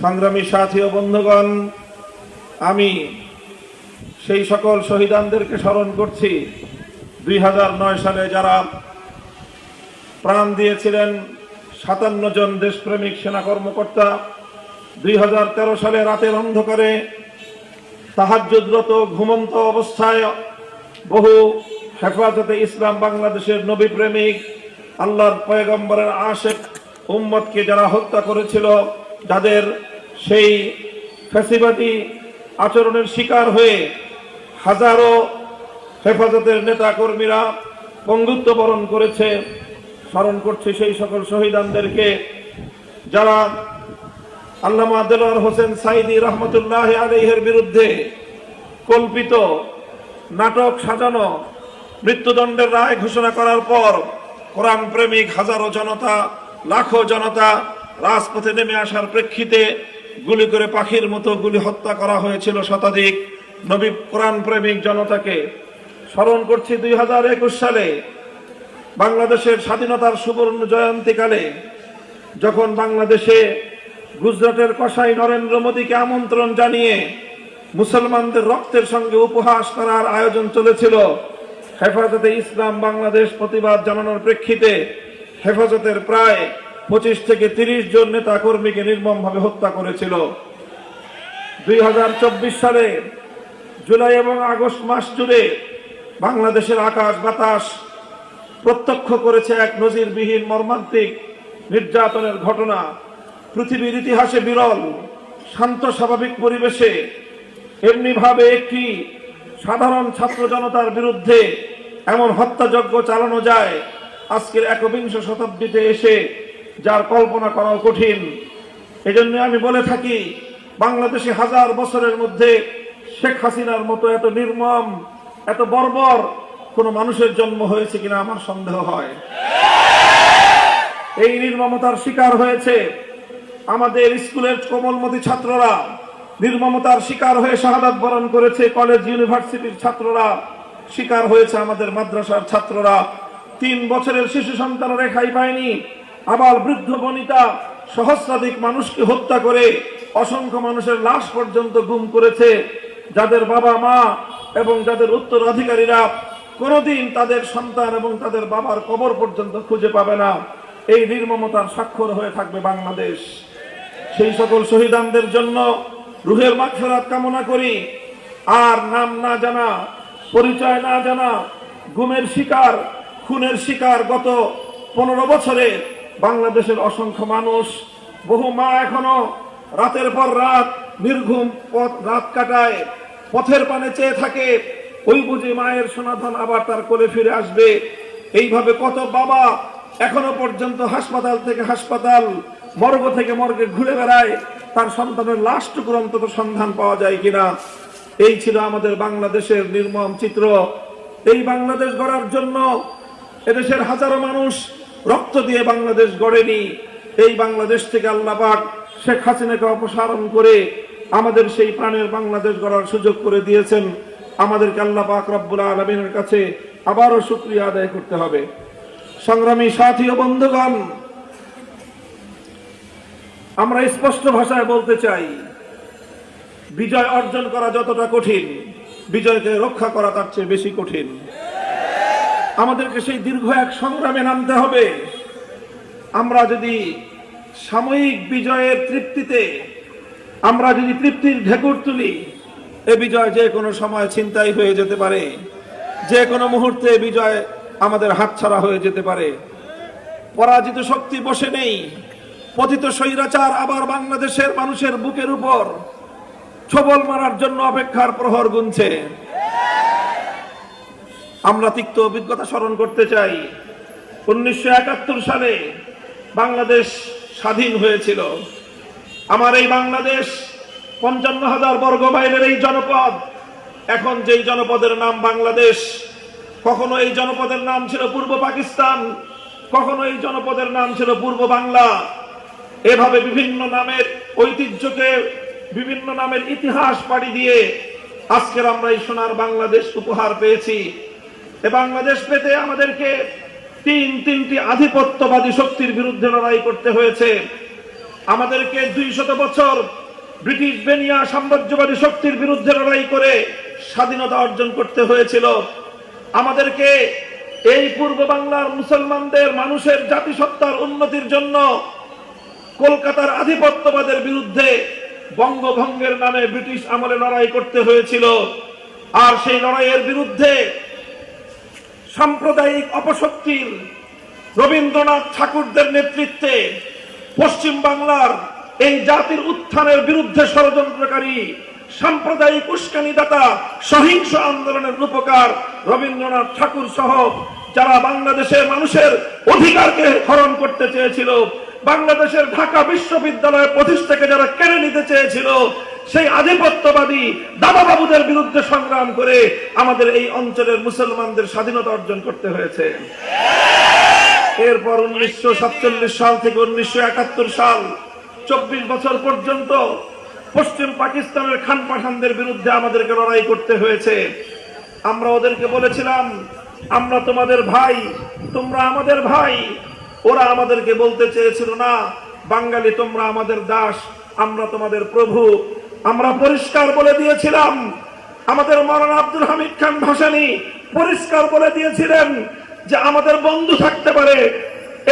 সংগ্রামী সাথী ও বন্ধুগণ, আমি সেই সকল শহীদানদেরকে স্মরণ করছি। দুই হাজার নয় সালে যারা প্রাণ দিয়েছিলেন সাতান্ন জন দেশপ্রেমিক সেনা কর্মকর্তা, দুই হাজার তেরো সালে রাতের অন্ধকারে তাহাজ্জুদরত ঘুমন্ত অবস্থায় বহু হেফাজতে ইসলাম বাংলাদেশের নবী প্রেমিক আল্লাহর পয়গম্বরের আশেক উম্মতকে যারা হত্যা করেছিল, যাদের সেই ফ্যাসিবাদী আচরণের শিকার হয়ে হাজারো হেফাজতের নেতা কর্মীরা পঙ্গুত্ব বরণ করেছে, স্মরণ করছে সেই সকল শহীদানদেরকে, যারা আল্লামা দেলোয়ার হোসেন সাইদি রহমতুল্লাহ আলহের বিরুদ্ধে কল্পিত নাটক সাজানো মৃত্যুদণ্ডের রায় ঘোষণা করার পর কোরআন প্রেমিক হাজারো জনতা, লাখো জনতা রাজপথে নেমে আসার প্রেক্ষিতে গুলি করে পাখির মতো গুলি হত্যা করা হয়েছিল শতাধিক। নবী কোরআন প্রেমিক জনতাকে স্মরণ করছি দুই হাজার একুশ সালে বাংলাদেশের স্বাধীনতার সুবর্ণ জয়ন্তীকালে যখন বাংলাদেশে গুজরাটের কসাই নরেন্দ্র মোদীকে আমন্ত্রণ জানিয়ে মুসলমানদের রক্তের সঙ্গে উপহাস করার আয়োজন চলেছিল, হেফাজতে ইসলাম বাংলাদেশ প্রতিবাদ জানানোর প্রেক্ষিতে হেফাজতের প্রায় পঁচিশ থেকে তিরিশ জন নেতা কর্মীকে নির্মমভাবে হত্যা করেছিল। দুই হাজার চব্বিশ সালে জুলাই এবং আগস্ট মাস জুড়ে বাংলাদেশের আকাশ বাতাস প্রত্যক্ষ করেছে এক নজিরবিহীন মর্মান্তিক নির্যাতনের ঘটনা। পৃথিবীর ইতিহাসে বিরল, শান্ত, স্বাভাবিক পরিবেশে এমনিভাবে একটি সাধারণ ছাত্র জনতার বিরুদ্ধে এমন হত্যাযজ্ঞ চালানো যায়। আজকের একবিংশ শতাব্দীতে এসে যার কল্পনা করাও কঠিন। এজন্য আমি বলে থাকি, বাংলাদেশে হাজার বছরের মধ্যে শেখ হাসিনার মতো এত নির্মম, এত বর্বর কোন মানুষের জন্ম হয়েছে কিনা আমার সন্দেহ হয়। এই নির্মমতার শিকার হয়েছে আমাদের স্কুলের কোমলমতি ছাত্ররা, নির্মমতার শিকার হয়ে শাহাদাত বরণ করেছে কলেজ, ইউনিভার্সিটির ছাত্ররা, শিকার হয়েছে আমাদের মাদ্রাসার ছাত্ররা। তিন বছরের শিশু সন্তান রেখাই পায়নি। আবার বৃদ্ধ বনিতা সহস্রাধিক মানুষকে হত্যা করে অসংখ্য মানুষের লাশ পর্যন্ত গুম করেছে। যাদের বাবা মা এবং যাদের উত্তরাধিকারীরা কোনোদিন তাদের সন্তান এবং তাদের বাবার কবর পর্যন্ত খুঁজে পাবে না। এই নির্মমতার স্বাক্ষর হয়ে থাকবে বাংলাদেশ। সেই সকল শহীদানদের জন্য রুহের মাগফিরাত কামনা করি। আর নাম না জানা, পরিচয় না জানা, গুমের শিকার, খুনের শিকার গত পনেরো বছরে বাংলাদেশের অসংখ্য মানুষ, বহু মা এখনও রাতের পর রাত নির্ঘুম পথ রাত কাটায়, পথের পানে চেয়ে থাকে। ওই বুঝি মায়ের সনাতন আবার তার কোলে ফিরে আসবে। এইভাবে কত বাবা এখনও পর্যন্ত হাসপাতাল থেকে হাসপাতাল, মর্গ থেকে মর্গে ঘুরে বেড়ায়, তার সন্তানের লাশটুকুর অন্তত সন্ধান পাওয়া যায় কিনা? এই ছিল আমাদের বাংলাদেশের নির্মম চিত্র। এই বাংলাদেশ গড়ার জন্য এদেশের হাজারো মানুষ রক্ত দিয়ে বাংলাদেশ গড়েনি। এই বাংলাদেশ থেকে আল্লাহ পাক শেখ হাসিনাকে অপসারণ করে আমাদের সেই প্রাণের বাংলাদেশ গড়ার সুযোগ করে দিয়েছেন। আমাদেরকে আল্লাহ পাক রব্বুল আলমিনের কাছে আবারও শুক্রিয়া আদায় করতে হবে। সংগ্রামী সাথী ও বন্ধুগণ, আমরা স্পষ্ট ভাষায় বলতে চাই, বিজয় অর্জন করা যতটা কঠিন, বিজয়কে রক্ষা করা তার চেয়ে বেশি কঠিন। আমাদেরকে সেই দীর্ঘ এক সংগ্রামে নামতে হবে। আমরা যদি সাময়িক বিজয়ের তৃপ্তিতে, আমরা যদি তৃপ্তির ঢেকুর তুলি, এ বিজয় যে কোনো সময় ছিনতাই হয়ে যেতে পারে। যে কোনো মুহূর্তে বিজয় আমাদের হাতছাড়া হয়ে যেতে পারে। পরাজিত শক্তি বসে নেই। পতিত স্বৈরাচার আবার বাংলাদেশের মানুষের বুকের উপর ছবল মারার জন্য অপেক্ষার প্রহর গুনছে। আমরা তিক্ত অভিজ্ঞতা স্মরণ করতে চাই। উনিশশো একাত্তর সালে বাংলাদেশ স্বাধীন হয়েছিল। আমার এই বাংলাদেশ পঞ্চান্ন হাজার বর্গ মাইলের এই জনপদ, এখন যেই জনপদের নাম বাংলাদেশ, কখনো এই জনপদের নাম ছিল পূর্ব পাকিস্তান, কখনো এই জনপদের নাম ছিল পূর্ব বাংলা। এভাবে বিভিন্ন নামের ঐতিহ্যকে, বিভিন্ন নামের ইতিহাস পাড়ি দিয়ে আজকের আমরা এই সোনার বাংলাদেশ উপহার পেয়েছি। এ বাংলাদেশ পেতে আমাদেরকে তিন তিনটি আধিপত্যবাদী শক্তির বিরুদ্ধে লড়াই করতে হয়েছে। আমাদেরকে দুই শত বছর ব্রিটিশ বেনিয়া সাম্রাজ্যবাদী শক্তির বিরুদ্ধে লড়াই করে স্বাধীনতা অর্জন করতে হয়েছিল। আমাদেরকে এই পূর্ব বাংলার মুসলমানদের মানুষের জাতিসত্তার উন্নতির জন্য কলকাতার আধিপত্যবাদের বিরুদ্ধে বঙ্গভঙ্গের নামে ব্রিটিশ আমলে লড়াই করতে হয়েছিল। আর সেই লড়াইয়ের বিরুদ্ধে সাম্প্রদায়িক অপশক্তির রবীন্দ্রনাথ ঠাকুরদের নেতৃত্বে পশ্চিম বাংলার এই জাতির উত্থানের বিরুদ্ধে ষড়যন্ত্রকারী সাম্প্রদায়িক উস্কানিদাতা সহিংস আন্দোলনের রূপকার রবীন্দ্রনাথ ঠাকুর সহ যারা বাংলাদেশের মানুষের অধিকারকে হরণ করতে চেয়েছিল বাংলাদেশের ঢাকা বিশ্ববিদ্যালয়ের প্রতিষ্ঠাকে যারা কেড়ে নিতে চেয়েছিল, সেই আধিপত্যবাদী দাদাবাবুদের বিরুদ্ধে সংগ্রাম করে আমাদের এই অঞ্চলের মুসলমানদের স্বাধীনতা অর্জন করতে হয়েছে। এরপর উনিশশো সাতচল্লিশ সাল থেকে উনিশশো একাত্তর সাল, চব্বিশ বছর পর্যন্ত পশ্চিম পাকিস্তানের খান পাঠানদের বিরুদ্ধে আমাদেরকে লড়াই করতে হয়েছে। আমরা ওদেরকে বলেছিলাম, আমরা তোমাদের ভাই, তোমরা আমাদের ভাই ওরা আমাদেরকে বলতে চেয়েছিল, না, বাঙালি তোমরা আমাদের দাস, আমরা তোমাদের প্রভু। আমরা পরিষ্কার বলে দিয়েছিলাম, আমাদের মরানা আব্দুল হামিদ খান ভাসানি পরিষ্কার বলে দিয়েছিলেন যে আমাদের বন্ধু থাকতে পারে,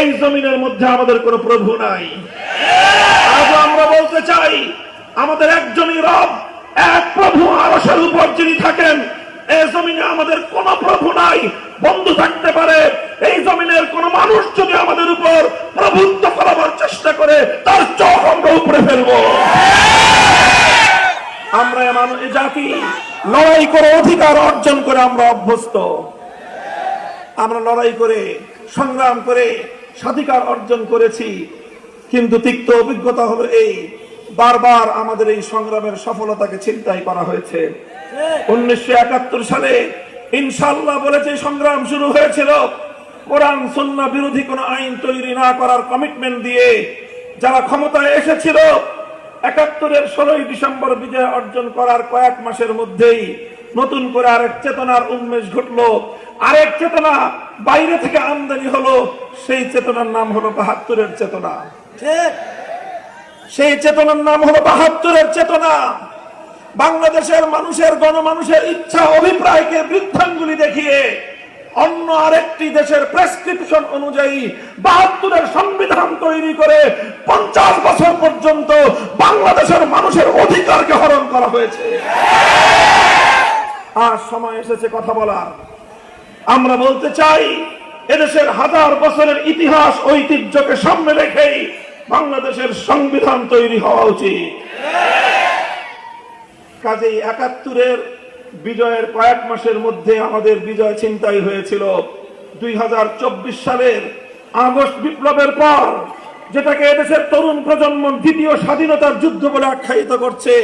এই জমিনের মধ্যে আমাদের কোনো প্রভু নাই। আজও আমরা বলতে চাই, আমাদের একজনই রব, এক প্রভু আরসের উপর যিনি থাকেন এই জমিনে আমাদের কোন প্রভু নাই, বন্ধু থাকতে পারে এই জমিনের কোন মানুষ যদি আমাদের উপর প্রভুত্ব করাবার চেষ্টা করে, তার চোখ আমরা উপরে ফেলব। আমরা এ জাতি, লড়াই করে অধিকার অর্জন করে আমরা অভ্যস্ত। আমরা লড়াই করে, সংগ্রাম করে, স্বাধিকার অর্জন করেছি, কিন্তু তিক্ত অভিজ্ঞতা হলো এই, বারবার আমাদের এই সংগ্রামের সফলতাকে চিন্তাই করা হয়েছে। উনিশশো একাত্তর সালে ইনশাল্লাহ বলে যে সংগ্রাম শুরু হয়েছিল কোরআন সুন্না বিরোধী কোন আইন তৈরি না করার কমিটমেন্ট দিয়ে যারা ক্ষমতায় এসেছিল একাত্তরের ষোলোই ডিসেম্বর বিজয় অর্জন করার কয়েক মাসের মধ্যেই নতুন করে আরেক চেতনার উন্মেষ ঘটলো। আরেক চেতনা বাইরে থেকে আমদানি হলো সেই চেতনার নাম হলো বাহাত্তরের চেতনা। সেই চেতনার নাম হলো বাহাত্তরের চেতনা। বাংলাদেশের মানুষের গণমানুষের ইচ্ছা অভিপ্রায়কে বৃদ্ধাঙ্গুলি দেখিয়ে অন্য আরেকটি দেশের প্রেসক্রিপশন অনুযায়ী বাহাত্তরের সংবিধান তৈরি করে পঞ্চাশ বছর পর্যন্ত বাংলাদেশের মানুষের অধিকারকে হরণ করা হয়েছে। আর সময় এসেছে কথা বলার। আমরা বলতে চাই, এদেশের হাজার বছরের ইতিহাস ঐতিহ্যকে সামনে রেখেই বাংলাদেশের সংবিধান তৈরি হওয়া উচিত। কাজেই একাত্তরের বিজয়ের কয়েক মাসের মধ্যে আমাদের বিজয় চিন্তাই হয়েছিল। দুই সালের আগস্ট বিপ্লবের পর, যেটাকে এদেশের তরুণ প্রজন্ম দ্বিতীয় স্বাধীনতার যুদ্ধ বলে আখ্যায়িত করছে,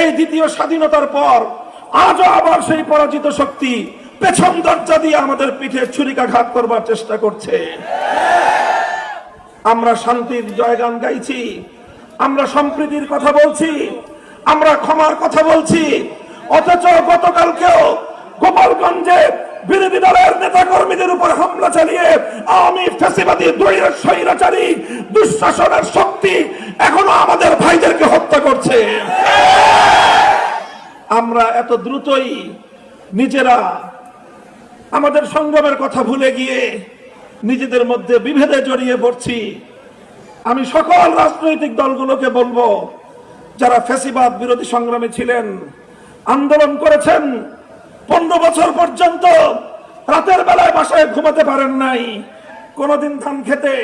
এই দ্বিতীয় স্বাধীনতার পর আজও আবার সেই পরাজিত শক্তি পেছন দরজা দিয়ে আমাদের পিঠে ছুরিকাঘাত করবার চেষ্টা করছে। আমরা শান্তির জয়গান গাইছি, আমরা সম্প্রীতির কথা বলছি, আমরা ক্ষমার কথা বলছি অথচ গতকালকেও গোপালগঞ্জে বিরোধী দলের নেতা কর্মীদের উপর হামলা চালিয়ে আওয়ামী ফেসিবাদী দৈরের স্বৈরাচারী, দুঃশাসনের শক্তি এখনও আমাদের ভাইদেরকে হত্যা করছে। আমরা এত দ্রুতই নিজেরা আমাদের সংগ্রামের কথা ভুলে গিয়ে নিজেদের মধ্যে বিভেদে জড়িয়ে পড়ছি। আমি সকল রাজনৈতিক দলগুলোকে বলব, যারা ফ্যাসিবাদ বিরোধী সংগ্রামে ছিলেন আন্দোলন করেছেন। পনেরো বছর পর্যন্ত রাতের বেলায় বাসায় ঘুমাতে পারেন নাই। কোনদিন ধান খেতে,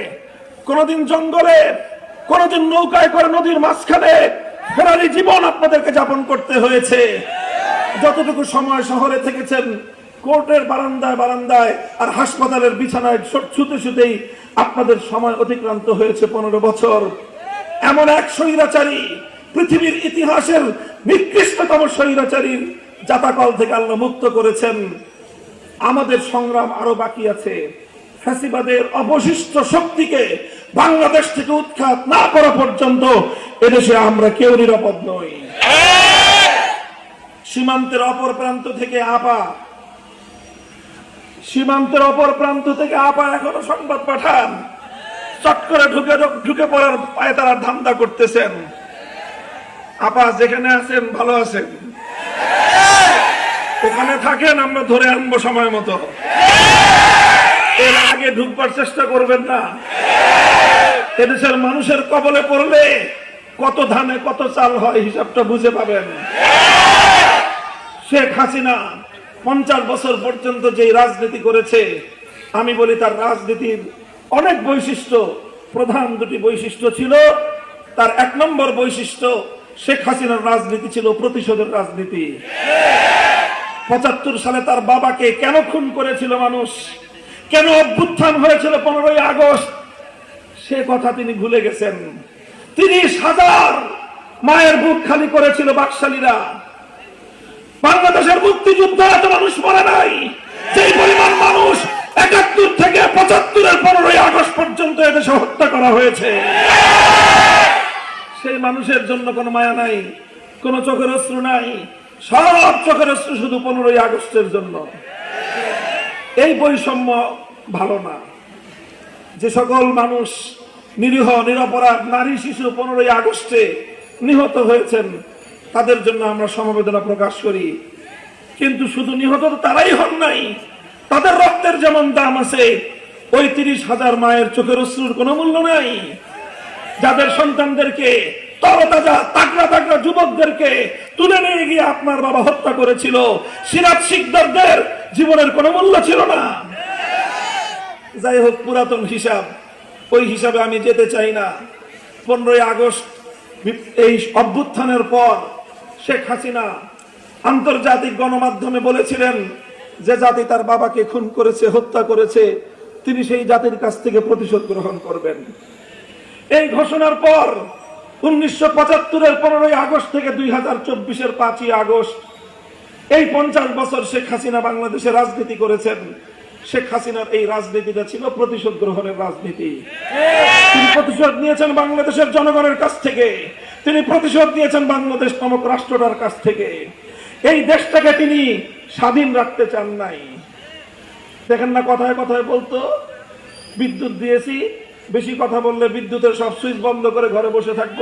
কোনদিন জঙ্গলে, কোনদিন নৌকায় করে নদীর মাঝখানে ফেরারি জীবন আপনাদেরকে যাপন করতে হয়েছে। যতটুকু সময় শহরে থেকেছেন, কোর্টের বারান্দায় বারান্দায় আর হাসপাতালের বিছানায় ছুতে ছুতেই আপনাদের সময় অতিক্রান্ত হয়েছে পনেরো বছর। এমন এক স্বৈরাচারী পৃথিবীর ইতিহাসের নিকৃষ্টতম স্বৈরাচারীর জাতাকল থেকে আল্লাহ মুক্ত করেছেন। আমাদের সংগ্রাম আরও বাকি আছে। ফ্যাসিবাদের অবশিষ্ট শক্তিকে বাংলাদেশ থেকে উৎখাত না করা পর্যন্ত এদেশে আমরা কেউ নিরাপদ নই। সীমান্তের অপর প্রান্ত থেকে আপা। সীমান্তের অপর প্রান্ত থেকে আপা এখনও সংবাদ পাঠান। চট করে ঢুকে ঢুকে পড়ার পায়ে তারা ধান্দা করতেছেন। আপা, যেখানে আছেন, ভালো আছেন? ওখানে থাকেন, আমরা ধরে আনব সময় মতো। এর আগে ঢুকবার চেষ্টা করবেন না। এদেশের মানুষের কবলে পড়লে কত ধানে, কত চাল হয়, হিসাবটা বুঝে পাবেন। শেখ হাসিনা পঞ্চাশ বছর পর্যন্ত যে রাজনীতি করেছে, আমি বলি তার রাজনীতির অনেক বৈশিষ্ট্য। প্রধান দুটি বৈশিষ্ট্য ছিল, তার এক নম্বর বৈশিষ্ট্য শেখ হাসিনার রাজনীতি ছিল প্রতিশোধের রাজনীতি। পঁচাত্তর সালে তার বাবাকে কেন খুন করেছিল মানুষ? কেন অভ্যুত্থান হয়েছিল পনেরোই আগস্ট? সে কথা তিনি ভুলে গেছেন। তিরিশ হাজার মায়ের বুক খালি করেছিল বাকশালীরা। বাংলাদেশের মুক্তিযুদ্ধ এত মানুষ মরে নাই। সেই পরিমাণ মানুষ একাত্তর থেকে পঁচাত্তরের পনেরোই আগস্ট পর্যন্ত এদেশে হত্যা করা হয়েছে। সেই মানুষের জন্য কোনো মায়া নাই, কোনো চোখের অশ্রু নাই, সব চোখের অশ্রু শুধু পনেরোই আগস্টের জন্য। এই বৈষম্য ভালো না। যে সকল মানুষ নিরীহ, নিরপরাধ, নারী, শিশু পনেরোই আগস্টে নিহত হয়েছেন, তাদের জন্য আমরা সমবেদনা প্রকাশ করি। কিন্তু শুধু নিহত তারাই হন নাই, তাদের রক্তের যেমন দাম আছে ওই তিরিশ হাজার মায়ের চোখের অশ্রুর কোনো মূল্য নাই। যাদের সন্তানদেরকে তরতাজা তাগড়া তাগড়া যুবকদেরকে তুলে নিয়ে গিয়ে আপনার বাবা হত্যা করেছিল, সিরাজ শিকদারদের জীবনের কোনো মূল্য ছিল না। যাই হোক, পুরাতন হিসাব, ওই হিসাবে আমি যেতে চাই না। পনেরোই আগস্ট, এই অভ্যুত্থানের পর শেখ হাসিনা আন্তর্জাতিক গণমাধ্যমে বলেছিলেন যে জাতি তার বাবাকে খুন করেছে, হত্যা করেছে, তিনি সেই জাতির কাছ থেকে প্রতিশোধ গ্রহণ করবেন। এই ঘোষণার পর উনিশশো পঁচাত্তরের পনেরোই আগস্ট থেকে দুই হাজার চব্বিশের পাঁচই আগস্ট এই পঞ্চাশ বছর শেখ হাসিনা বাংলাদেশে রাজনীতি করেছেন। শেখ হাসিনার এই রাজনীতিটা ছিল প্রতিশোধ গ্রহণের রাজনীতি। তিনি প্রতিশোধ নিয়েছেন বাংলাদেশের জনগণের কাছ থেকে। তিনি প্রতিশোধ নিয়েছেন বাংলাদেশ নামক রাষ্ট্রটার কাছ থেকে। এই দেশটাকে তিনি স্বাধীন রাখতে চান নাই। দেখেন না কথায় কথায় বলতো, বিদ্যুৎ দিয়েছি বেশি কথা বললে বিদ্যুতের সব সুইচ বন্ধ করে ঘরে বসে থাকব?